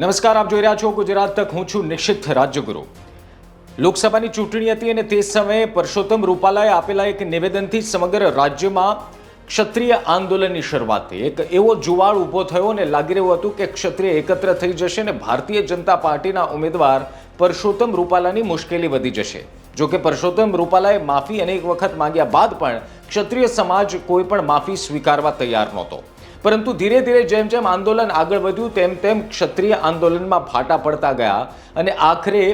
નમસ્કાર, આપ જોઈ રહ્યા છો ગુજરાત તક. હું છું નિશ્ચિત રાજ્યગુરુ. લોકસભાની ચૂંટણી હતી અને તે સમયે પરસોત્તમ રૂપાલાએ આપેલા એક નિવેદનથી સમગ્ર રાજ્યમાં ક્ષત્રિય આંદોલનની શરૂઆત થઈ. એક એવો જુવાળ ઊભો થયો અને લાગી રહ્યું હતું કે ક્ષત્રિય એકત્ર થઈ જશે અને ભારતીય જનતા પાર્ટીના ઉમેદવાર પરસોત્તમ રૂપાલાની મુશ્કેલી વધી જશે. જો કે પરસોત્તમ રૂપાલાએ માફી અનેક વખત માંગ્યા બાદ પણ ક્ષત્રિય સમાજ કોઈ પણ માફી સ્વીકારવા તૈયાર નહોતો. પરંતુ ધીરે ધીરે જેમ જેમ આંદોલન આગળ વધ્યું, તેમ તેમ ક્ષત્રિય આંદોલનમાં ફાટા પડતા ગયા અને આખરે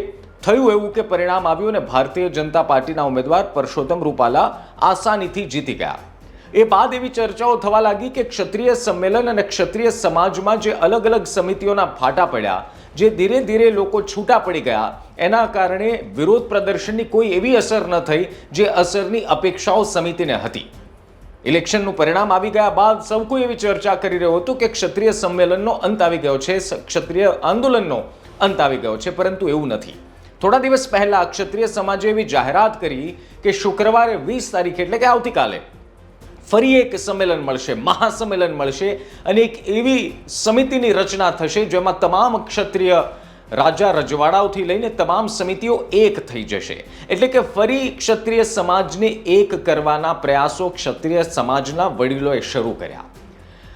થયું એવું કે પરિણામ આવ્યું અને ભારતીય જનતા પાર્ટીના ઉમેદવાર પરસોત્તમ રૂપાલા આસાનીથી જીતી ગયા. એ બાદ એવી ચર્ચાઓ થવા લાગી કે ક્ષત્રિય સંમેલન અને ક્ષત્રિય સમાજમાં જે અલગ અલગ સમિતિઓના ફાટા પડ્યા, જે ધીરે ધીરે લોકો છૂટા પડી ગયા, એના કારણે વિરોધ પ્રદર્શનની કોઈ એવી અસર ન થઈ જે અસરની અપેક્ષાઓ સમિતિને હતી. ઇલેક્શનનું પરિણામ આવી ગયા બાદ સૌ કોઈ એવી ચર્ચા કરી રહ્યો હતું કે ક્ષત્રિય સંમેલનનો અંત આવી ગયો છે ક્ષત્રિય આંદોલનનો અંત આવી ગયો છે, પરંતુ એવું નથી. થોડા દિવસ પહેલા ક્ષત્રિય સમાજે એવી જાહેરાત કરી કે શુક્રવારે વીસ તારીખે, એટલે કે આવતીકાલે, ફરી એક સંમેલન મળશે, મહાસંમેલન મળશે અને એક એવી સમિતિની રચના થશે જેમાં તમામ ક્ષત્રિય રાજા રજવાડાઓથી લઈને તમામ સમિતિઓ એક થઈ જશે. એટલે કે ફરી ક્ષત્રિય સમાજને એક કરવાના પ્રયાસો ક્ષત્રિય સમાજના વડીલોએ શરૂ કર્યા.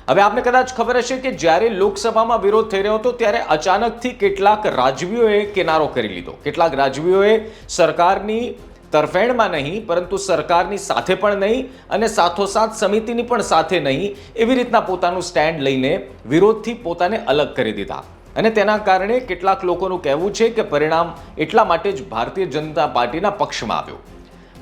હવે આપને કદાચ ખબર હશે કે જ્યારે લોકસભામાં વિરોધ થઈ રહ્યો હતો ત્યારે અચાનકથી કેટલાક રાજવીઓએ કિનારો કરી લીધો. કેટલાક રાજવીઓએ સરકારની તરફેણમાં નહીં, પરંતુ સરકારની સાથે પણ નહીં અને સાથોસાથ સમિતિની પણ સાથે નહીં એવી રીતના પોતાનું સ્ટેન્ડ લઈને વિરોધથી પોતાને અલગ કરી દીધા. અને તેના કારણે કેટલાક લોકોનું કહેવું છે કે પરિણામ એટલા માટે જ ભારતીય જનતા પાર્ટીના પક્ષમાં આવ્યું.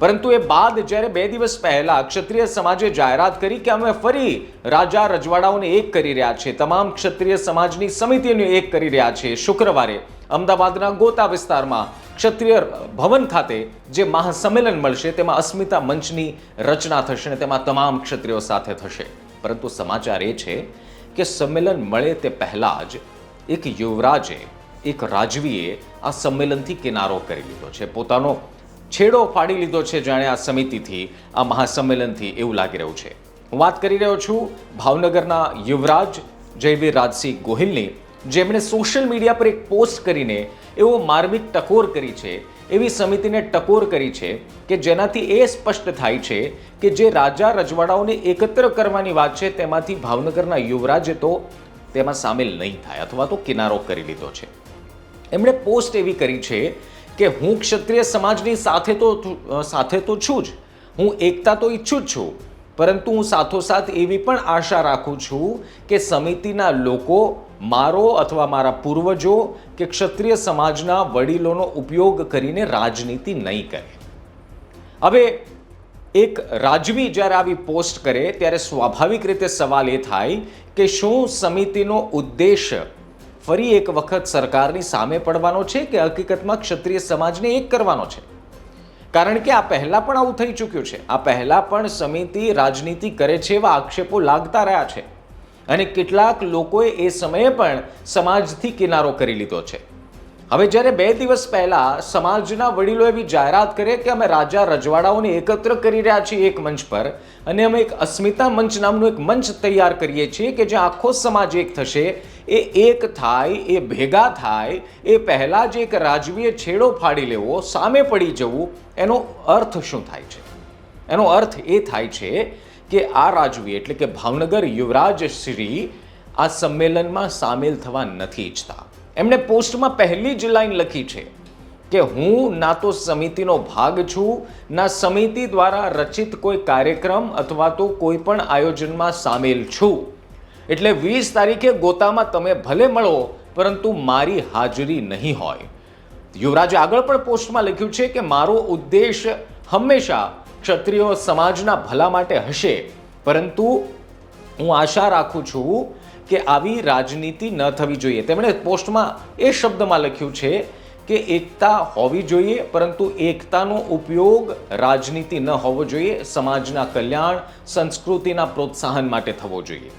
પરંતુ એ બાદ જ્યારે બે દિવસ પહેલાં ક્ષત્રિય સમાજે જાહેરાત કરી કે અમે ફરી રાજા રજવાડાઓને એક કરી રહ્યા છે તમામ ક્ષત્રિય સમાજની સમિતિને એક કરી રહ્યા છે શુક્રવારે અમદાવાદના ગોતા વિસ્તારમાં ક્ષત્રિય ભવન ખાતે જે મહાસંમેલન મળશે તેમાં અસ્મિતા મંચની રચના થશે અને તેમાં તમામ ક્ષત્રિયો સાથે થશે. પરંતુ સમાચાર એ છે કે સંમેલન મળે તે પહેલાં જ એક યુવરાજે એક રાજવીએ આ સંમેલનથી કિનારો કરી લીધો છે. પોતાનો છેડો ફાડી લીધો છે જાણે આ સમિતિથી, આ મહાસંમેલનથી એવું લાગી રહ્યું છે. હું વાત કરી રહ્યો છું ભાવનગરના યુવરાજ જયવીર રાજસિંહ ગોહિલની, જેમણે સોશિયલ મીડિયા પર એક પોસ્ટ કરીને એવો માર્મિક ટકોર કરી છે, એવી સમિતિને ટકોર કરી છે કે જેનાથી એ સ્પષ્ટ થાય છે કે જે રાજા રજવાડાઓને એકત્ર કરવાની વાત છે તેમાંથી ભાવનગરના યુવરાજે તો તેમાં સામેલ નહીં થાય અથવા તો કિનારો કરી લીધો છે. એમણે પોસ્ટ એવી કરી છે કે, હું ક્ષત્રિય સમાજની સાથે તો સાથે તો છું જ. હું એકતા તો ઈચ્છું જ છું. પરંતુ હું સાથોસાથ એવી પણ આશા રાખું છું કે સમિતિના લોકો મારો અથવા મારા પૂર્વજો કે ક્ષત્રિય સમાજના વડીલોનો ઉપયોગ કરીને રાજનીતિ નહીં કરે. હવે એક રાજવી જ્યારે આવી પોસ્ટ કરે ત્યારે સ્વાભાવિક રીતે સવાલ એ થાય કે શું સમિતિનો ઉદ્દેશ ફરી એક વખત સરકારની સામે પડવાનો છે કે હકીકતમાં ક્ષત્રિય સમાજને એક કરવાનો છે? કારણ કે આ પહેલાં પણ આવું થઈ ચૂક્યું છે. આ પહેલાં પણ સમિતિ રાજનીતિ કરે છે એવા આક્ષેપો લાગતા રહ્યા છે. અને કેટલાક લોકોએ એ સમયે પણ સમાજથી કિનારો કરી લીધો છે. હવે જ્યારે બે દિવસ પહેલા સમાજના વડીલો એવી જાહેરાત કરે કે અમે રાજા રજવાડાઓને એકત્ર કરી રહ્યા છીએ એક મંચ પર અને અમે એક અસ્મિતા મંચ નામનું એક મંચ તૈયાર કરીએ છીએ કે જ્યાં આખો સમાજ એક થશે, એ એક થાય, એ ભેગા થાય, એ પહેલાં જ એક રાજવીએ છેડો ફાડી લેવો, સામે પડી જવું, એનો અર્થ શું થાય છે? એનો અર્થ એ થાય છે કે આ રાજવી એટલે કે ભાવનગર યુવરાજ શ્રી આ સંમેલનમાં સામેલ થવા નથી ઈચ્છતા. એમણે પોસ્ટમાં પહેલી જ લાઈન લખી છે કે હું ના તો સમિતિનો ભાગ છું, ના સમિતિ દ્વારા રચિત કોઈ કાર્યક્રમ અથવા તો કોઈ પણ આયોજનમાં સામેલ છું. એટલે વીસ તારીખે ગોતામાં તમે ભલે મળો, પરંતુ મારી હાજરી નહીં હોય. યુવરાજે આગળ પણ પોસ્ટમાં લખ્યું છે કે મારો ઉદ્દેશ હંમેશા ક્ષત્રિય સમાજના ભલા માટે હશે. પરંતુ હું આશા રાખું છું કે આવી રાજનીતિ ન થવી જોઈએ. તેમણે પોસ્ટમાં એ શબ્દમાં લખ્યું છે કે એકતા હોવી જોઈએ, પરંતુ એકતાનો ઉપયોગ રાજનીતિ ન હોવો જોઈએ, સમાજના કલ્યાણ, સંસ્કૃતિના પ્રોત્સાહન માટે થવો જોઈએ.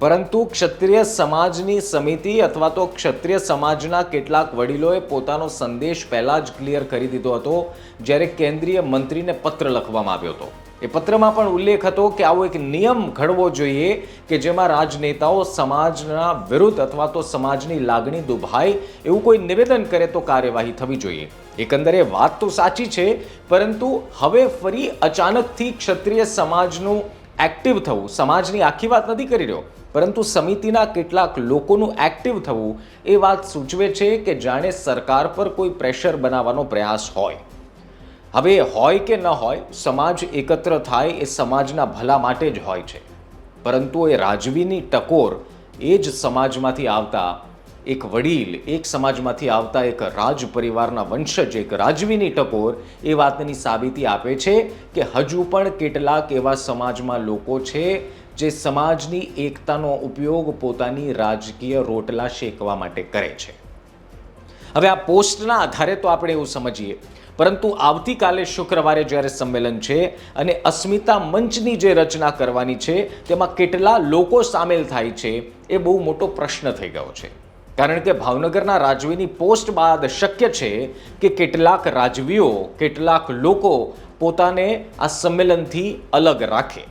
પરંતુ ક્ષત્રિય સમાજની સમિતિ અથવા તો ક્ષત્રિય સમાજના કેટલાક વડીલોએ પોતાનો સંદેશ પહેલાં જ ક્લિયર કરી દીધો હતો, જ્યારે કેન્દ્રીય મંત્રીને પત્ર લખવામાં આવ્યો હતો. એ પત્રમાં પણ ઉલ્લેખ હતો કે આવો એક નિયમ ઘડવો જોઈએ કે જેમાં રાજનેતાઓ સમાજના વિરુદ્ધ અથવા તો સમાજની લાગણી દુભાય એવું કોઈ નિવેદન કરે તો કાર્યવાહી થવી જોઈએ. એકંદરે વાત તો સાચી છે, પરંતુ હવે ફરી અચાનકથી ક્ષત્રિય સમાજનું એક્ટિવ થવું, સમાજની આખી વાત નથી કરી રહ્યો, પરંતુ સમિતિના કેટલાક લોકોનું એક્ટિવ થવું એ વાત સૂચવે છે કે જાણે સરકાર પર કોઈ પ્રેશર બનાવવાનો પ્રયાસ હોય. હવે હોય કે ન હોય, સમાજ એકત્ર થાય એ સમાજના ભલા માટે જ હોય છે. પરંતુ એ રાજવીની ટકોર એ જ સમાજમાંથી આવતા એક વડીલ, એક સમાજમાંથી આવતા એક રાજ પરિવારના વંશજ, એક રાજવીની ટકોર એ વાતની સાબિતી આપે છે કે હજુ પણ કેટલાક એવા સમાજમાં લોકો છે જે સમાજની એકતાનો ઉપયોગ પોતાની રાજકીય રોટલા શેકવા માટે કરે છે. હવે આ પોસ્ટના આધારે તો આપણે એવું સમજીએ પરંતુ આવતીકાલે શુક્રવારે જ્યારે સંમેલન છે અને અસ્મિતા મંચની જે રચના કરવાની છે, તેમાં કેટલા લોકો સામેલ થાય છે એ બહુ મોટો પ્રશ્ન થઈ ગયો છે. કારણ કે ભાવનગરના રાજવીની પોસ્ટ બાદ શક્ય છે કે કેટલાક રાજવીઓ, કેટલાક લોકો પોતાને આ સંમેલનથી અલગ રાખે.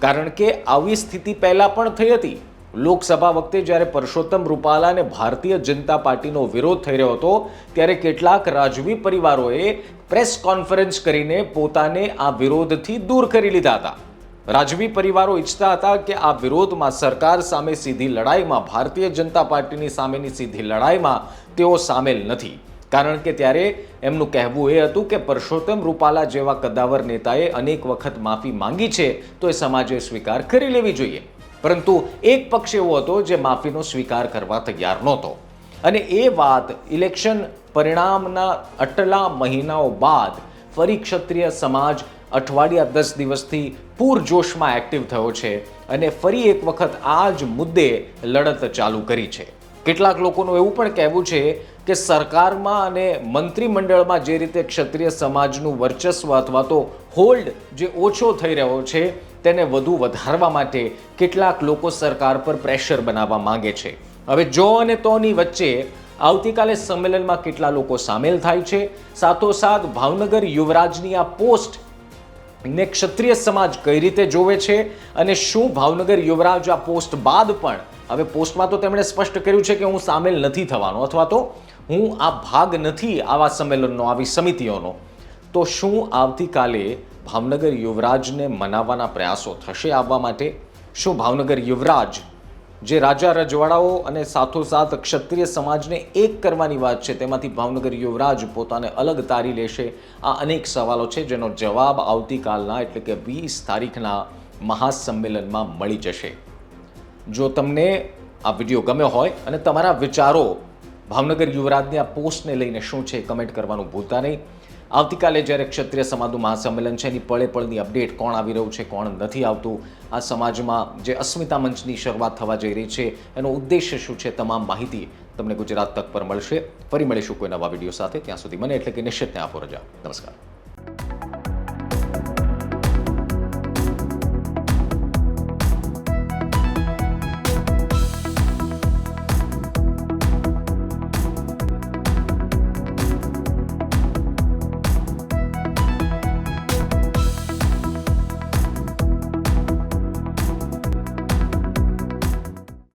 કારણ કે આવી સ્થિતિ પહેલાં પણ થઈ હતી. લોકસભા વખતે જ્યારે પરસોત્તમ રૂપાલા અને ભારતીય જનતા પાર્ટીનો વિરોધ થઈ રહ્યો હતો, ત્યારે કેટલાક રાજવી પરિવારોએ પ્રેસ કોન્ફરન્સ કરીને પોતાને આ વિરોધથી દૂર કરી લીધા હતા. રાજવી પરિવારો ઈચ્છતા હતા કે આ વિરોધમાં સરકાર સામે સીધી લડાઈમાં, ભારતીય જનતા પાર્ટીની સામેની સીધી લડાઈમાં તેઓ સામેલ નથી. કારણ કે ત્યારે એમનું કહેવું એ હતું કે પરસોત્તમ રૂપાલા જેવા કદાવર નેતાએ અનેક વખત માફી માંગી છે, તો એ સમાજે સ્વીકાર કરી લેવી જોઈએ. પરંતુ એક પક્ષ એવો હતો જે માફીનો સ્વીકાર કરવા તૈયાર નહોતો. અને એ વાત ઇલેક્શન પરિણામના અટલા મહિનાઓ બાદ ફરી ક્ષત્રિય સમાજ અઠવાડિયા દસ દિવસથી પૂરજોશમાં એક્ટિવ થયો છે અને ફરી એક વખત આ જ મુદ્દે લડત ચાલુ કરી છે. કેટલાક લોકોનું એવું પણ કહેવું છે કે સરકારમાં અને મંત્રીમંડળમાં જે રીતે ક્ષત્રિય સમાજનું વર્ચસ્વ અથવા તો હોલ્ડ જે ઓછો થઈ રહ્યો છે તેને વધુ વધારવા માટે કેટલાક લોકો સરકાર પર પ્રેશર બનાવવા માંગે છે. હવે જો અને તોની વચ્ચે આવતીકાલે સંમેલનમાં કેટલા લોકો સામેલ થાય છે, સાથોસાથ ભાવનગર યુવરાજની આ પોસ્ટ ને ક્ષત્રિય સમાજ કઈ રીતે જોવે છે અને શું ભાવનગર યુવરાજ આ પોસ્ટ બાદ પણ, હવે પોસ્ટમાં તો તેમણે સ્પષ્ટ કર્યું છે કે હું સામેલ નથી થવાનો, અથવા તો હું આ ભાગ નથી આવા સંમેલનનો, આવી સમિતિઓનો. તો શું આવતીકાલે ભાવનગર યુવરાજને મનાવવાના પ્રયાસો થશે આવવા માટે? શું ભાવનગર યુવરાજ, જે રાજા રજવાડાઓ અને સાથોસાથ ક્ષત્રિય સમાજને એક કરવાની વાત છે, તેમાંથી ભાવનગર યુવરાજ પોતાને અલગ તારી લેશે? આ અનેક સવાલો છે, જેનો જવાબ આવતીકાલના, એટલે કે વીસ તારીખના મહાસંમેલનમાં મળી જશે. જો તમને આ વીડિયો ગમ્યો હોય અને તમારા વિચારો ભાવનગર યુવરાજની આ પોસ્ટને લઈને શું છે, કમેન્ટ કરવાનું ભૂલતા નહીં. આવતીકાલે જ્યારે ક્ષત્રિય સમાજનું મહાસંમેલન છે, એની પળે પળની અપડેટ કોણ આવી રહ્યું છે, કોણ નથી આવતું, આ સમાજમાં જે અસ્મિતા મંચની શરૂઆત થવા જઈ રહી છે, એનો ઉદ્દેશ્ય શું છે, તમામ માહિતી તમને ગુજરાત તક પર મળશે. ફરી મળીશું કોઈ નવા વીડિયો સાથે. ત્યાં સુધી મને એટલે કે નિશ્ચિતને આપો રજા. નમસ્કાર.